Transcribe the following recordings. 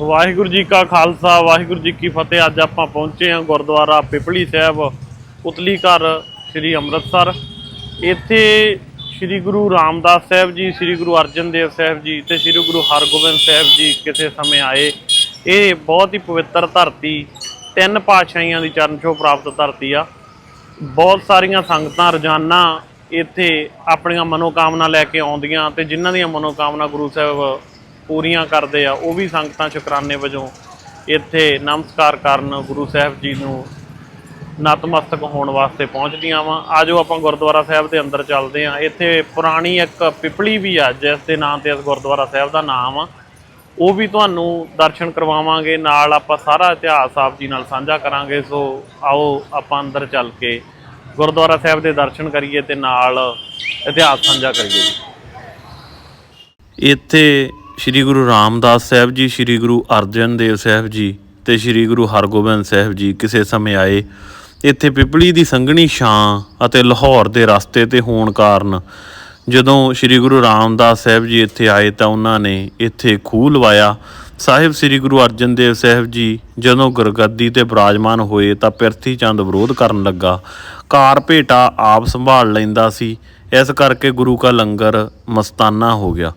ਵਾਹਿਗੁਰੂ ਜੀ ਕਾ ਖਾਲਸਾ, ਵਾਹਿਗੁਰੂ ਜੀ ਕੀ ਫਤਿਹ। ਅੱਜ ਆਪਾਂ ਪਹੁੰਚੇ ਹਾਂ ਗੁਰਦੁਆਰਾ ਪਿਪਲੀ ਸਾਹਿਬ ਉਤਲੀ ਘਰ ਸ੍ਰੀ ਅੰਮ੍ਰਿਤਸਰ। ਇੱਥੇ ਸ੍ਰੀ ਗੁਰੂ ਰਾਮਦਾਸ ਸਾਹਿਬ ਜੀ, ਸ੍ਰੀ ਗੁਰੂ ਅਰਜਨ ਦੇਵ ਸਾਹਿਬ ਜੀ ਤੇ ਸ੍ਰੀ ਗੁਰੂ ਹਰਗੋਬਿੰਦ ਸਾਹਿਬ ਜੀ ਕਿਸੇ ਸਮੇਂ ਆਏ। ਇਹ ਬਹੁਤ ਹੀ ਪਵਿੱਤਰ ਧਰਤੀ, ਤਿੰਨ ਪਾਤਸ਼ਾਹੀਆਂ ਦੀ ਚਰਨ ਛੋਹ ਪ੍ਰਾਪਤ ਧਰਤੀ ਆ। ਬਹੁਤ ਸਾਰੀਆਂ ਸੰਗਤਾਂ, ਰੋਜ਼ਾਨਾ ਇੱਥੇ ਆਪਣੀਆਂ ਮਨੋਕਾਮਨਾ ਲੈ ਕੇ ਆਉਂਦੀਆਂ ਤੇ ਜਿਨ੍ਹਾਂ ਦੀਆਂ ਮਨੋਕਾਮਨਾ ਗੁਰੂ ਸਾਹਿਬ ਪੂਰੀਆਂ ਕਰਦੇ ਆ, ਉਹ ਵੀ ਸੰਗਤਾਂ ਸ਼ੁਕਰਾਨੇ ਵਜੋਂ ਇੱਥੇ ਨਮਸਕਾਰ ਕਰਨ ਗੁਰੂ ਸਾਹਿਬ ਜੀ ਨੂੰ ਨਤਮਸਤਕ ਹੋਣ ਵਾਸਤੇ ਪਹੁੰਚਦੀਆਂ ਵਾ। ਆਜੋ ਆਪਾਂ ਗੁਰਦੁਆਰਾ ਸਾਹਿਬ ਦੇ ਅੰਦਰ ਚੱਲਦੇ ਆ। ਇੱਥੇ ਪੁਰਾਣੀ ਇੱਕ ਪਿਪਲੀ ਵੀ ਆ, ਜਿਸ ਦੇ ਨਾਂ ਤੇ ਇਸ ਗੁਰਦੁਆਰਾ ਸਾਹਿਬ ਦਾ ਨਾਮ ਆ ਉਹ ਵੀ ਤੁਹਾਨੂੰ ਦਰਸ਼ਨ ਕਰਵਾਵਾਂਗੇ, ਨਾਲ ਆਪਾਂ ਸਾਰਾ ਇਤਿਹਾਸ ਆਪ ਜੀ ਨਾਲ ਸਾਂਝਾ ਕਰਾਂਗੇ। ਸੋ ਆਓ ਆਪਾਂ ਅੰਦਰ ਚੱਲ ਕੇ ਗੁਰਦੁਆਰਾ ਸਾਹਿਬ ਦੇ ਦਰਸ਼ਨ ਕਰੀਏ ਤੇ ਨਾਲ ਇਤਿਹਾਸ ਸਾਂਝਾ ਕਰੀਏ। ਇੱਥੇ ਸ੍ਰੀ ਗੁਰੂ ਰਾਮਦਾਸ ਸਾਹਿਬ ਜੀ, ਸ੍ਰੀ ਗੁਰੂ ਅਰਜਨ ਦੇਵ ਸਾਹਿਬ ਜੀ ਤੇ ਸ੍ਰੀ ਗੁਰੂ ਹਰਗੋਬਿੰਦ ਸਾਹਿਬ ਜੀ ਕਿਸੇ ਸਮੇਂ ਆਏ। ਇੱਥੇ ਪਿਪਲੀ ਦੀ ਸੰਘਣੀ ਛਾਂ ਅਤੇ ਲਾਹੌਰ ਦੇ ਰਸਤੇ ਤੇ ਹੋਣ ਕਾਰਨ ਜਦੋਂ ਸ੍ਰੀ ਗੁਰੂ ਰਾਮਦਾਸ ਸਾਹਿਬ ਜੀ ਇੱਥੇ ਆਏ ਤਾਂ ਉਹਨਾਂ ਨੇ ਇੱਥੇ ਖੂਹ ਲਵਾਇਆ। ਸਾਹਿਬ ਸ੍ਰੀ ਗੁਰੂ ਅਰਜਨ ਦੇਵ ਸਾਹਿਬ ਜੀ ਜਦੋਂ ਗੁਰਗੱਦੀ ਤੇ ਬਿਰਾਜਮਾਨ ਹੋਏ ਤਾਂ ਪਿਰਥੀ ਚੰਦ ਵਿਰੋਧ ਕਰਨ ਲੱਗਾ। ਕਾਰ ਭੇਟਾ ਆਪ ਸੰਭਾਲ ਲੈਂਦਾ ਸੀ। ਇਸ ਕਰਕੇ ਗੁਰੂ ਕਾ ਲੰਗਰ ਮਸਤਾਨਾ ਹੋ ਗਿਆ।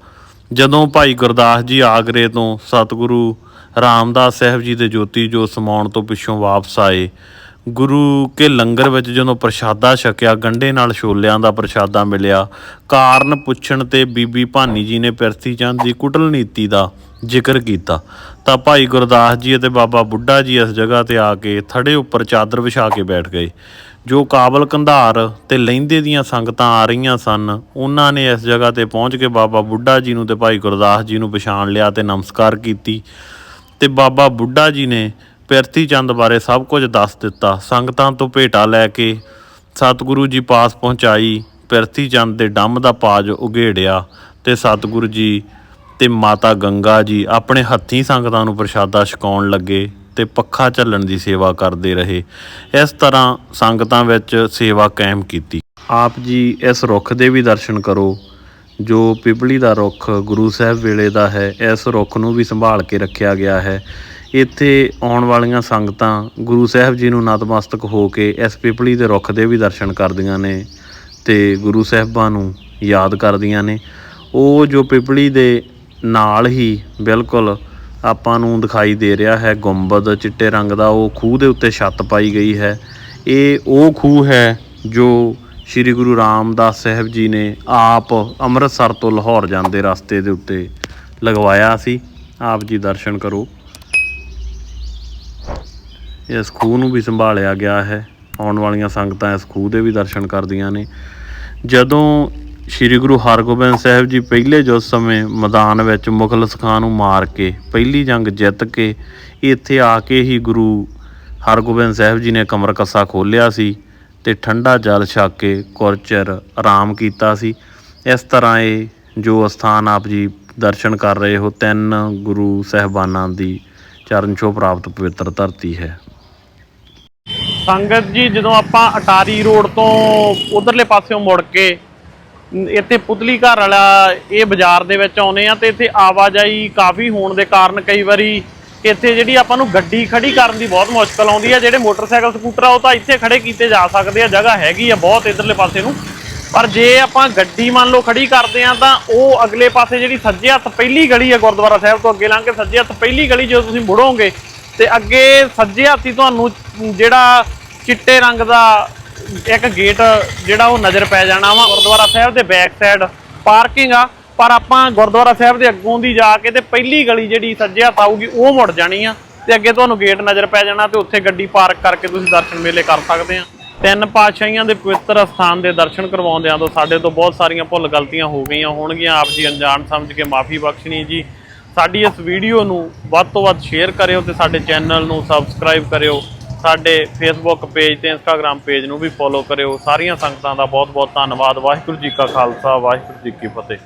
ਜਦੋਂ ਭਾਈ ਗੁਰਦਾਸ ਜੀ ਆਗਰੇ ਤੋਂ ਸਤਿਗੁਰੂ ਰਾਮਦਾਸ ਸਾਹਿਬ ਜੀ ਦੇ ਜੋਤੀ ਜੋ ਸਮਾਉਣ ਤੋਂ ਪਿੱਛੋਂ ਵਾਪਸ ਆਏ ਗੁਰੂ ਕੇ ਲੰਗਰ ਵਿੱਚ ਜਦੋਂ ਪ੍ਰਸ਼ਾਦਾ ਛਕਿਆ, ਗੰਢੇ ਨਾਲ ਛੋਲਿਆਂ ਦਾ ਪ੍ਰਸ਼ਾਦਾ ਮਿਲਿਆ, ਕਾਰਨ ਪੁੱਛਣ ਤੇ ਬੀਬੀ ਭਾਨੀ ਜੀ ਨੇ ਪਿਰਥੀ ਚੰਦ ਦੀ ਕੁਟਲ ਨੀਤੀ ਦਾ ਜ਼ਿਕਰ ਕੀਤਾ। ਤਾਂ ਭਾਈ ਗੁਰਦਾਸ ਜੀ ਅਤੇ ਬਾਬਾ ਬੁੱਢਾ ਜੀ ਇਸ ਜਗ੍ਹਾ ਤੇ ਆ ਕੇ ਥੜੇ ਉੱਪਰ ਚਾਦਰ ਵਿਛਾ ਕੇ ਬੈਠ ਗਏ। ਜੋ ਕਾਬਲ ਕੰਧਾਰ ਤੇ ਲਹਿੰਦੇ ਦੀਆਂ ਸੰਗਤਾਂ ਆ ਰਹੀਆਂ ਸਨ, ਉਹਨਾਂ ਨੇ ਇਸ ਜਗ੍ਹਾ ਤੇ ਪਹੁੰਚ ਕੇ ਬਾਬਾ ਬੁੱਢਾ ਜੀ ਨੂੰ ਤੇ ਭਾਈ ਗੁਰਦਾਸ ਜੀ ਨੂੰ ਪਛਾਣ ਲਿਆ ਤੇ ਨਮਸਕਾਰ ਕੀਤੀ। ਤੇ ਬਾਬਾ ਬੁੱਢਾ ਜੀ ਨੇ ਪਿਰਥੀ ਚੰਦ ਬਾਰੇ ਸਭ ਕੁਝ ਦੱਸ ਦਿੱਤਾ। ਸੰਗਤਾਂ ਤੋਂ ਭੇਟਾ ਲੈ ਕੇ ਸਤਿਗੁਰੂ ਜੀ ਪਾਸ ਪਹੁੰਚਾਈ। ਪਿਰਥੀ ਚੰਦ ਦੇ ਡੰਮ ਦਾ ਪਾਜ ਉਘੇੜਿਆ ਤੇ ਸਤਿਗੁਰੂ ਜੀ ਤੇ ਮਾਤਾ ਗੰਗਾ ਜੀ ਆਪਣੇ ਹੱਥੀਂ ਸੰਗਤਾਂ ਨੂੰ ਪ੍ਰਸ਼ਾਦਾ ਛਕਾਉਣ ਲੱਗੇ ਤੇ ਪੱਖਾ ਝੱਲਣ ਦੀ ਸੇਵਾ ਕਰਦੇ ਰਹੇ। ਇਸ ਤਰ੍ਹਾਂ ਸੰਗਤਾਂ ਵਿੱਚ ਸੇਵਾ ਕਾਇਮ ਕੀਤੀ। ਆਪ ਜੀ ਇਸ ਰੁੱਖ ਦੇ ਵੀ ਦਰਸ਼ਨ ਕਰੋ। ਜੋ ਪਿਪਲੀ ਦਾ ਰੁੱਖ ਗੁਰੂ ਸਾਹਿਬ ਵੇਲੇ ਦਾ ਹੈ, ਇਸ ਰੁੱਖ ਨੂੰ ਵੀ ਸੰਭਾਲ ਕੇ ਰੱਖਿਆ ਗਿਆ ਹੈ। ਇੱਥੇ ਆਉਣ ਵਾਲੀਆਂ ਸੰਗਤਾਂ ਗੁਰੂ ਸਾਹਿਬ ਜੀ ਨੂੰ ਨਤਮਸਤਕ ਹੋ ਕੇ ਇਸ ਪਿਪਲੀ ਦੇ ਰੁੱਖ ਦੇ ਵੀ ਦਰਸ਼ਨ ਕਰਦੀਆਂ ਨੇ ਤੇ ਗੁਰੂ ਸਾਹਿਬਾਂ ਨੂੰ ਯਾਦ ਕਰਦੀਆਂ ਨੇ। ਉਹ ਜੋ ਪਿਪਲੀ ਦੇ ਨਾਲ ਹੀ ਬਿਲਕੁਲ ਆਪਾਂ ਨੂੰ ਦਿਖਾਈ ਦੇ ਰਿਹਾ ਹੈ ਗੁੰਬਦ, ਚਿੱਟੇ ਰੰਗ ਦਾ, ਉਹ ਖੂਹ ਦੇ ਉੱਤੇ ਛੱਤ ਪਾਈ ਗਈ ਹੈ। ਇਹ ਉਹ ਖੂਹ ਹੈ ਜੋ ਸ੍ਰੀ ਗੁਰੂ ਰਾਮਦਾਸ ਸਾਹਿਬ ਜੀ ਨੇ ਆਪ ਅੰਮ੍ਰਿਤਸਰ ਤੋਂ ਲਾਹੌਰ ਜਾਂਦੇ ਰਸਤੇ ਦੇ ਉੱਤੇ ਲਗਵਾਇਆ ਸੀ। ਆਪ ਜੀ ਦਰਸ਼ਨ ਕਰੋ। ਇਸ ਖੂਹ ਨੂੰ ਵੀ ਸੰਭਾਲਿਆ ਗਿਆ ਹੈ। ਆਉਣ ਵਾਲੀਆਂ ਸੰਗਤਾਂ ਇਸ ਖੂਹ ਦੇ ਵੀ ਦਰਸ਼ਨ ਕਰਦੀਆਂ ਨੇ। ਜਦੋਂ ਸ੍ਰੀ ਗੁਰੂ ਹਰਗੋਬਿੰਦ ਸਾਹਿਬ ਜੀ ਪਹਿਲੇ ਜੋ ਸਮੇਂ ਮੈਦਾਨ ਵਿੱਚ ਮੁਗਲ ਸਖਾਂ ਨੂੰ ਮਾਰ ਕੇ, ਪਹਿਲੀ ਜੰਗ ਜਿੱਤ ਕੇ, ਇੱਥੇ ਆ ਕੇ ਹੀ ਗੁਰੂ ਹਰਗੋਬਿੰਦ ਸਾਹਿਬ ਜੀ ਨੇ ਕਮਰ ਕੱਸਾ ਖੋਲ੍ਹਿਆ ਸੀ ਤੇ ਠੰਡਾ ਜਲ ਛਕ ਕੇ ਕੁਰਚਰ ਆਰਾਮ ਕੀਤਾ ਸੀ। ਇਸ ਤਰ੍ਹਾਂ ਇਹ ਜੋ ਅਸਥਾਨ ਆਪ ਜੀ ਦਰਸ਼ਨ ਕਰ ਰਹੇ ਹੋ, ਤਿੰਨ ਗੁਰੂ ਸਹਿਬਾਨਾਂ ਦੀ ਚਰਨ ਛੋਹ ਪ੍ਰਾਪਤ ਪਵਿੱਤਰ ਧਰਤੀ ਹੈ। ਸੰਗਤ ਜੀ, ਜਦੋਂ ਆਪਾਂ ਅਟਾਰੀ ਰੋਡ ਤੋਂ ਉਧਰਲੇ ਪਾਸਿਓਂ ਮੁੜ ਕੇ ਇੱਥੇ ਪੁਤਲੀ ਘਰ ਵਾਲਾ ਇਹ ਬਾਜ਼ਾਰ ਦੇ ਵਿੱਚ ਆਉਨੇ ਆ ਤੇ ਇੱਥੇ ਆਵਾਜਾਈ ਕਾਫੀ ਹੋਣ ਦੇ ਕਾਰਨ ਕਈ ਵਾਰੀ ਇੱਥੇ ਜਿਹੜੀ ਆਪਾਂ ਨੂੰ ਗੱਡੀ ਖੜੀ ਕਰਨ ਦੀ ਬਹੁਤ ਮੁਸ਼ਕਲ ਆਉਂਦੀ ਆ, ਜਿਹੜੇ ਮੋਟਰਸਾਈਕਲ, ਸਕੂਟਰ ਆ, ਉਹ ਤਾਂ ਇੱਥੇ ਖੜੇ ਕੀਤੇ ਜਾ ਸਕਦੇ ਆ, ਜਗ੍ਹਾ ਹੈਗੀ ਆ ਬਹੁਤ ਇਧਰਲੇ ਪਾਸੇ ਨੂੰ। ਪਰ ਜੇ ਆਪਾਂ ਗੱਡੀ ਮੰਨ ਲਓ ਖੜੀ ਕਰਦੇ ਆ ਤਾਂ ਉਹ ਅਗਲੇ ਪਾਸੇ ਜਿਹੜੀ ਸੱਜੇ ਹੱਥ ਪਹਿਲੀ ਗਲੀ ਆ ਗੁਰਦੁਆਰਾ ਸਾਹਿਬ ਤੋਂ ਅੱਗੇ ਲੰਘ ਕੇ ਸੱਜੇ ਹੱਥ ਪਹਿਲੀ ਗਲੀ ਜਦੋਂ ਤੁਸੀਂ ਮੁੜੋਗੇ ਤੇ ਅੱਗੇ ਸੱਜੇ ਹੱਥੀ ਤੁਹਾਨੂੰ ਜਿਹੜਾ ਚਿੱਟੇ ਰੰਗ ਦਾ ਇੱਕ ਗੇਟ ਜਿਹੜਾ ਉਹ ਨਜ਼ਰ ਪੈ ਜਾਣਾ ਵਾ, ਗੁਰਦੁਆਰਾ ਸਾਹਿਬ ਦੇ ਬੈਕ ਸਾਈਡ ਪਾਰਕਿੰਗ ਆ। ਪਰ ਆਪਾਂ ਗੁਰਦੁਆਰਾ ਸਾਹਿਬ ਦੇ ਅੱਗੋਂ ਦੀ ਜਾ ਕੇ ਤੇ ਪਹਿਲੀ ਗਲੀ ਜਿਹੜੀ ਸੱਜੇ ਹੱਥ ਆਊਗੀ, ਉਹ ਮੁੜ ਜਾਣੀ ਆ। ਤੇ ਅੱਗੇ ਤੁਹਾਨੂੰ ਗੇਟ ਨਜ਼ਰ ਪੈ ਜਾਣਾ ਤੇ ਉੱਥੇ ਗੱਡੀ ਪਾਰਕ ਕਰਕੇ ਤੁਸੀਂ ਦਰਸ਼ਨ ਮੇਲੇ ਕਰ ਸਕਦੇ ਆ। ਤਿੰਨ ਪਾਤਸ਼ਾਹੀਆਂ ਦੇ ਪਵਿੱਤਰ ਸਥਾਨ ਦੇ ਦਰਸ਼ਨ ਕਰਵਾਉਂਦਿਆਂ ਤੋਂ ਸਾਡੇ ਤੋਂ ਬਹੁਤ ਸਾਰੀਆਂ ਭੁੱਲ ਗਲਤੀਆਂ ਹੋ ਗਈਆਂ ਹੋਣਗੀਆਂ। ਆਪ ਜੀ ਅਣਜਾਣ ਸਮਝ ਕੇ ਮਾਫੀ ਬਖਸ਼ਣੀ ਜੀ। ਸਾਡੀ ਇਸ ਵੀਡੀਓ ਨੂੰ ਵੱਧ ਤੋਂ ਵੱਧ ਸ਼ੇਅਰ ਕਰਿਓ ਤੇ ਸਾਡੇ ਚੈਨਲ ਨੂੰ ਸਬਸਕ੍ਰਾਈਬ ਕਰਿਓ। ਸਾਡੇ ਫੇਸਬੁੱਕ ਪੇਜ ਤੇ ਇੰਸਟਾਗ੍ਰam ਪੇਜ ਨੂੰ ਵੀ ਫੋਲੋ ਕਰਿਓ। ਸਾਰੀਆਂ ਸੰਗਤਾਂ ਦਾ ਬਹੁਤ ਬਹੁਤ ਧੰਨਵਾਦ। ਵਾਹਿਗੁਰੂ ਜੀ ਕਾ ਖਾਲਸਾ, ਵਾਹਿਗੁਰੂ ਜੀ ਕੀ ਫਤਿਹ।